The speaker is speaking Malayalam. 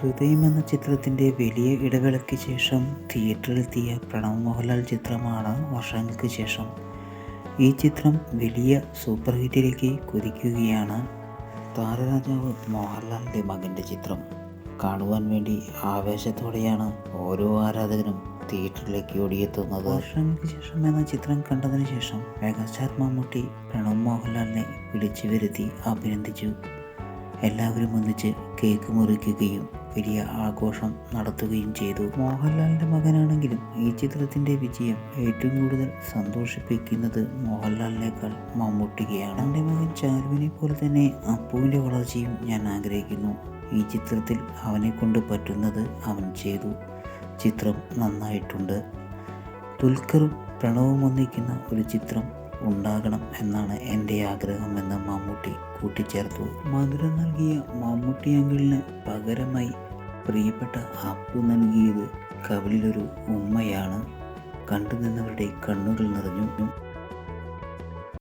ഹൃദയം എന്ന ചിത്രത്തിന്റെ വലിയ ഇടവേളയ്ക്ക് ശേഷം തിയേറ്ററിലെത്തിയ പ്രണവ് മോഹൻലാൽ ചിത്രമാണ് വർഷങ്ങൾക്ക് ശേഷം. ഈ ചിത്രം വലിയ സൂപ്പർ ഹിറ്റിലേക്ക് കുതിക്കുകയാണ്. താരരാജാവ് മോഹൻലാലിന്റെ മകന്റെ ചിത്രം. കാണുവാൻ വേണ്ടി ആവേശത്തോടെയാണ് ഓരോ ആരാധകരും തിയേറ്ററിലേക്ക് ഓടിയെത്തുന്നത്. വർഷങ്ങൾക്ക് ശേഷം എന്ന ചിത്രം കണ്ടതിന് ശേഷം മെഗാസ്റ്റാർ മമ്മൂട്ടി പ്രണവ് മോഹൻലാലിനെ വിളിച്ചു വരുത്തി അഭിനന്ദിച്ചു. എല്ലാവരും ഒന്നിച്ച് കേക്ക് മുറിക്കുകയും വലിയ ആഘോഷം നടത്തുകയും ചെയ്തു. മോഹൻലാലിന്റെ മകനാണെങ്കിലും ഈ ചിത്രത്തിന്റെ വിജയം ഏറ്റവും കൂടുതൽ സന്തോഷിപ്പിക്കുന്നത് മോഹൻലാലിനേക്കാൾ മമ്മൂട്ടികയാണ് എന്റെ മകൻ ചാരുവിനെ പോലെ തന്നെ അപ്പുവിന്റെ വളർച്ചയും ഞാൻ ആഗ്രഹിക്കുന്നു. ഈ ചിത്രത്തിൽ അവനെ കൊണ്ട് പറ്റുന്നത് അവൻ ചെയ്തു. ചിത്രം നന്നായിട്ടുണ്ട്. ദുൽഖറും പ്രണവും ഒന്നിക്കുന്ന ഒരു ചിത്രം ഉണ്ടാകണം എന്നാണ് എന്റെ ആഗ്രഹമെന്ന് മമ്മൂട്ടി കൂട്ടിച്ചേർത്തു. മധുരം നൽകിയ മമ്മൂട്ടി അങ്കിളിന് പകരമായി പ്രിയപ്പെട്ട അപ്പു നൽകിയത് കവിലൊരു ഉമ്മയാണ്. കണ്ടു നിന്നവരുടെ കണ്ണുകൾ നിറഞ്ഞു.